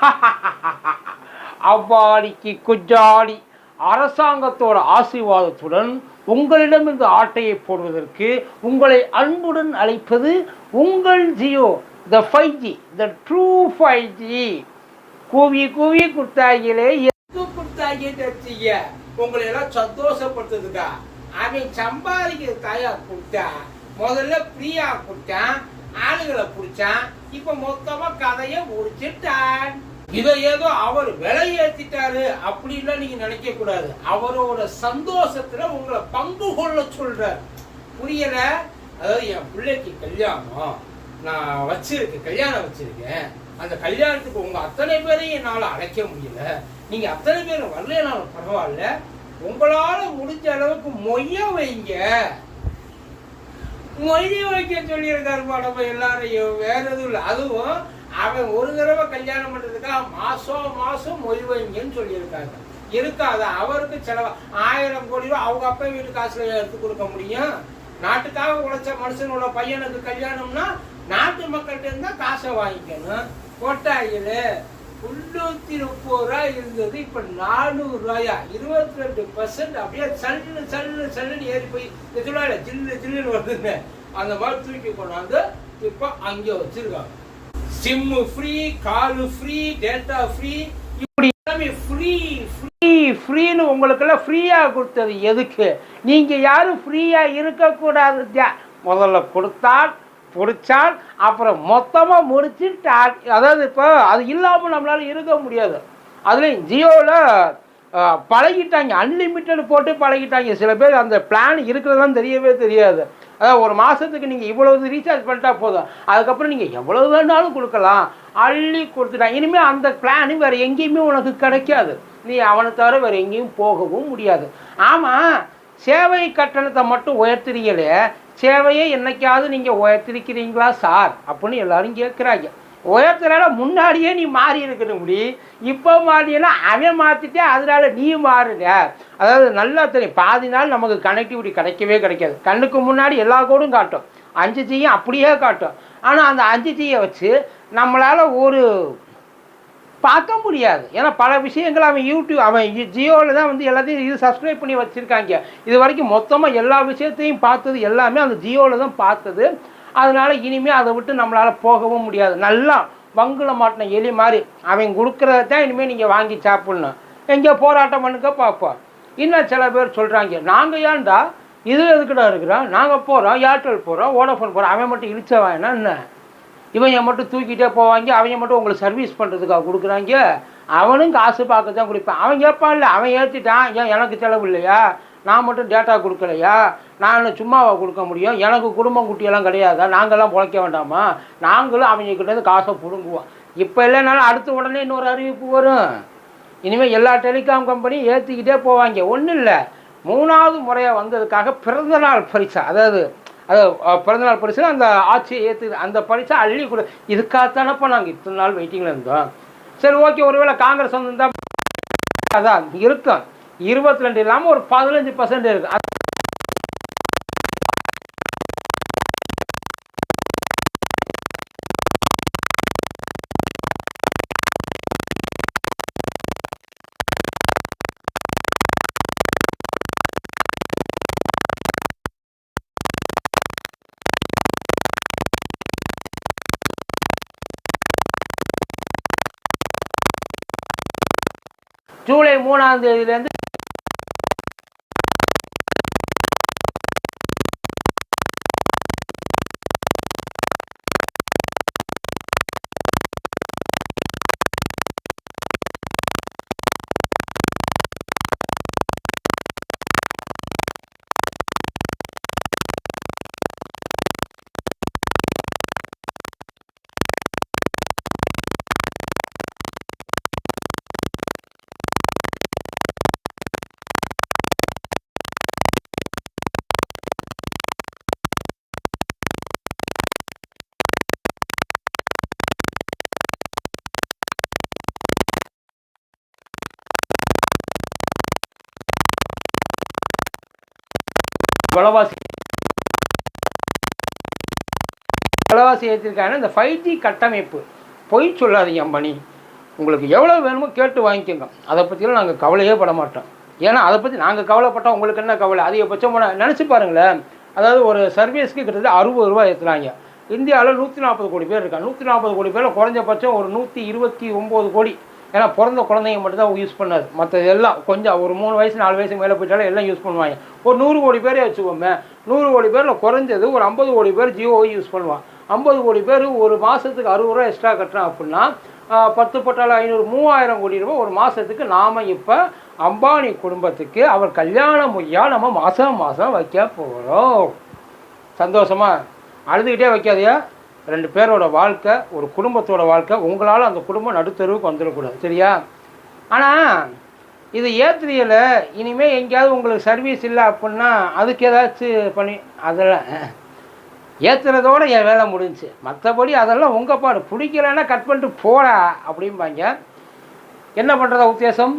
அவ்வாடிக்கு குஜாடி அரசாங்கத்தோட ஆசீர்வாதத்துடன் உங்களிடமிருந்து ஆட்டையை போடுவதற்கு உங்களை அன்புடன் அழைப்பது உங்கள் Jio the five G the true five G கூவி கூவி குத்தாயிலே எது குத்தாயிய உங்களை எல்லாம் சந்தோஷப்படுத்துதுக்கா அவன் சம்பாதிக்கிற தாயா கொடுத்தா முதல்ல ஃப்ரீயா கொடுத்தான் ஆளுகளை பிடிச்சான் இப்போ மொத்தமாக கதையை முடிச்சுட்டான். இதை ஏதோ அவர் விலை ஏத்திட்டாரு அப்படின்லாம் நீங்க நினைக்க கூடாது. அவரோட சந்தோஷத்துல உங்களை பங்கு கொள்ள சொல்றார். புரியல? அதாவது என் பிள்ளைக்கு கல்யாணம். நான் வச்சிருக்கேன் கல்யாணம் வச்சிருக்கேன். அந்த கல்யாணத்துக்கு உங்க அத்தனை பேரையும் என்னால் அழைக்க முடியல. நீங்க அத்தனை பேரும் வரலனாலும் பரவாயில்ல. உங்களால முடிஞ்ச அளவுக்கு மொய்ய வைங்க. மொய்ய வைக்க சொல்லியிருக்காரு நம்ம எல்லாரையும். வேற எதுவும் இல்லை. அதுவும் அவன் ஒரு தடவை கல்யாணம் பண்றதுக்காக மாசம் மாசம் மொழி வைங்கன்னு சொல்லியிருக்காங்க. இருக்காது அவருக்கு செலவு. ஆயிரம் கோடி ரூபா அவங்க அப்பா வீட்டு காசுல எடுத்து கொடுக்க முடியும். நாட்டுக்காக உழைச்ச மனுஷனோட பையனுக்கு கல்யாணம்னா நாட்டு மக்கள்கிட்ட இருந்தா காசை வாங்கிக்கணும். கொட்டாயில் முன்னூத்தி முப்பது ரூபாய் இருந்தது இப்ப நானூறு ரூபாயா? இருபத்தி ரெண்டு பர்சன்ட் அப்படியே சல்லு சல்லு சல்லுன்னு ஏறி போய் சொல்லுவாங்க ஜில்லு ஜில்லுன்னு வருதுங்க. அந்த மாதிரி தூக்கி கொண்டாந்து இப்ப அங்கே வச்சிருக்காங்க. Sim free call free data free இப்படி எல்லாமே ஃப்ரீ ஃப்ரீ ஃப்ரீன்னு உங்களுக்கெல்லாம் ஃப்ரீயாக கொடுத்தது எதுக்கு? நீங்கள் யாரும் ஃப்ரீயாக இருக்கக்கூடாது. முதல்ல கொடுத்தால் பிடிச்சால் அப்புறம் மொத்தமாக முடிச்சு அதாவது இப்போ அது இல்லாமல் நம்மளால் இருக்க முடியாது. அதுலேயும் ஜியோவில் பழகிட்டாங்க. அன்லிமிட்டட் போட்டு பழகிட்டாங்க. சில பேர் அந்த பிளான் இருக்கிறதெல்லாம் தெரியவே தெரியாது. அதாவது ஒரு மாதத்துக்கு நீங்கள் இவ்வளவு ரீசார்ஜ் பண்ணிட்டா போதும். அதுக்கப்புறம் நீங்கள் எவ்வளவு வேணாலும் கொடுக்கலாம். அள்ளி கொடுத்துட்டாங்க இனிமேல் அந்த பிளான் வேறு எங்கேயுமே உனக்கு கிடைக்காது. நீ அவனை தவிர வேறு எங்கேயும் போகவும் முடியாது. ஆமாம் சேவை கட்டணத்தை மட்டும் உயர்த்துறீங்களே சேவையை என்னைக்காவது நீங்கள் உயர்த்திருக்கிறீங்களா சார்? அப்படின்னு எல்லாரும் கேட்குறாங்க உயர்த்துறால முன்னாடியே நீ மாறி இருக்கணும் முடி. இப்போ மாறினா அவன் மாற்றிட்டே அதனால நீ மாறுங்க அதாவது நல்லா தெரியும். பாதி நாள் நமக்கு கனெக்டிவிட்டி கிடைக்கவே கிடைக்காது. கண்ணுக்கு முன்னாடி எல்லா கோடும் காட்டும். அஞ்சு ஜியும் அப்படியே காட்டும். ஆனால் அந்த அஞ்சு ஜியை வச்சு நம்மளால் ஒரு பார்க்க முடியாது. ஏன்னா பல விஷயங்கள் அவன் யூடியூப் அவன் ஜியோவில் தான் வந்து எல்லாத்தையும் இது சப்ஸ்கிரைப் பண்ணி வச்சுருக்காங்க. இது வரைக்கும் மொத்தமாக எல்லா விஷயத்தையும் பார்த்தது எல்லாமே அந்த ஜியோவில் தான் பார்த்தது. அதனால இனிமேல் அதை விட்டு நம்மளால் போகவும் முடியாது. நல்லா வங்குல மாட்டின எலி மாதிரி அவன் கொடுக்குறத தான் இனிமேல் நீங்கள் வாங்கி சாப்பிட்ணும். எங்கே போராட்டம் பண்ணுக்க பார்ப்போம் இன்னும் சில பேர் சொல்கிறாங்க நாங்கள் ஏன்டா இதில் எதுக்குடா இருக்கிறோம்? நாங்கள் போகிறோம் ஏர்டெல் போகிறோம் வோடஃபோன் போகிறோம் அவன் மட்டும் இழிச்சவானா என்ன? இவங்க மட்டும் தூக்கிட்டே போவாங்க அவங்க மட்டும் உங்களுக்கு சர்வீஸ் பண்ணுறதுக்காக கொடுக்குறாங்க. அவனும் காசு பார்க்க தான் கொடுப்பான். அவன் கேட்பான்ல அவன் ஏற்றிட்டான் ஏன் எனக்கு செலவு இல்லையா? நான் மட்டும் டேட்டா கொடுக்கலையா? நான் சும்மாவை சும்மாவா கொடுக்க முடியும்? எனக்கு குடும்பம் குட்டியெல்லாம் கிடையாதா? நாங்கள்லாம் பிழைக்க வேண்டாமா? நாங்களும் அவங்க கிட்டேருந்து காசை பிடுங்குவோம். இப்போ இல்லைனாலும் அடுத்த உடனே இன்னொரு அறிவிப்பு வரும். இனிமேல் எல்லா டெலிகாம் கம்பெனியும் ஏற்றிக்கிட்டே போவாங்க. ஒன்றும் இல்லை. மூணாவது முறையாக வந்ததுக்காக பிறந்தநாள் பரிசா அதாவது அது பிறந்தநாள் பரிசு அந்த ஆட்சியை ஏற்று அந்த பரிசை அள்ளி கொடு. இதுக்காகத்தானப்போ நாங்கள் இத்தனை நாள் வெயிட்டிங்கில் இருந்தோம். சரி ஓகே ஒருவேளை காங்கிரஸ் வந்திருந்தால் அதான் இருக்கும் இருபத்தி ரெண்டு இல்லாமல் ஒரு பதினஞ்சு பர்சன்ட் இருக்கு. அது- ஜூலை மூணாம் தேதியிலேருந்து விலைவாசி விலைவாசி ஏற்றிருக்காங்க இந்த ஃபைவ் ஜி கட்டமைப்பு. பொய் சொல்லாதீங்க அம்பனி. உங்களுக்கு எவ்வளோ வேணுமோ கேட்டு வாங்கிக்கோங்க. அதை பற்றிலாம் நாங்கள் கவலையே பட மாட்டோம். ஏன்னா அதை பற்றி நாங்கள் கவலைப்பட்டோம் உங்களுக்கு என்ன கவலை? அதிகபட்சம் போன நினச்சி பாருங்களேன். அதாவது ஒரு சர்வீஸ்க்கு கிட்டத்தட்ட அறுபது ரூபா ஏற்றுறாங்க இந்தியாவில் நூற்றி நாற்பது கோடி பேர் இருக்காங்க. நூற்றி நாற்பது கோடி பேரில் குறைஞ்சபட்சம் ஒரு நூற்றி இருபத்தி ஒம்பது கோடி ஏன்னா பிறந்த குழந்தைங்க மட்டும்தான் யூஸ் பண்ணாது. மற்ற எல்லாம் கொஞ்சம் ஒரு மூணு வயசு நாலு வயசு மேலே போயிட்டாலும் எல்லாம் யூஸ் பண்ணுவாங்க. ஒரு நூறு கோடி பேரே வச்சுக்கோமே. நூறு கோடி பேரில் குறைஞ்சது ஒரு ஐம்பது கோடி பேர் ஜியோவை யூஸ் பண்ணுவான். ஐம்பது கோடி பேர் ஒரு மாதத்துக்கு அறுபது ரூபா எக்ஸ்ட்ரா கட்டுறான் அப்படின்னா பத்து பட்டால ஐநூறு மூவாயிரம் கோடி ரூபாய் ஒரு மாதத்துக்கு நாம் இப்போ அம்பானி குடும்பத்துக்கு அவர் கல்யாண மொய்யா நம்ம மாதம் மாதம் வைக்க போகிறோம் சந்தோஷமா? அழுதுகிட்டே வைக்காதையா? ரெண்டு பேரோட வாழ்க்கை ஒரு குடும்பத்தோட வாழ்க்கை உங்களால் அந்த குடும்பம் நடுத்தருவுக்கு வந்துடக்கூடாது. சரியா? ஆனால் இது ஏத்திரியல இனிமேல் எங்கேயாவது உங்களுக்கு சர்வீஸ் இல்லை அப்படின்னா அதுக்கு ஏதாச்சும் பண்ணி அதெல்லாம் ஏற்றுறதோட என் வேலை முடிஞ்சு மற்றபடி அதெல்லாம் உங்கள் பாடு பிடிக்கலன்னா கட் பண்ணிட்டு போடா அப்படிம்பாங்க. என்ன பண்ணுறதா உத்தேசம்?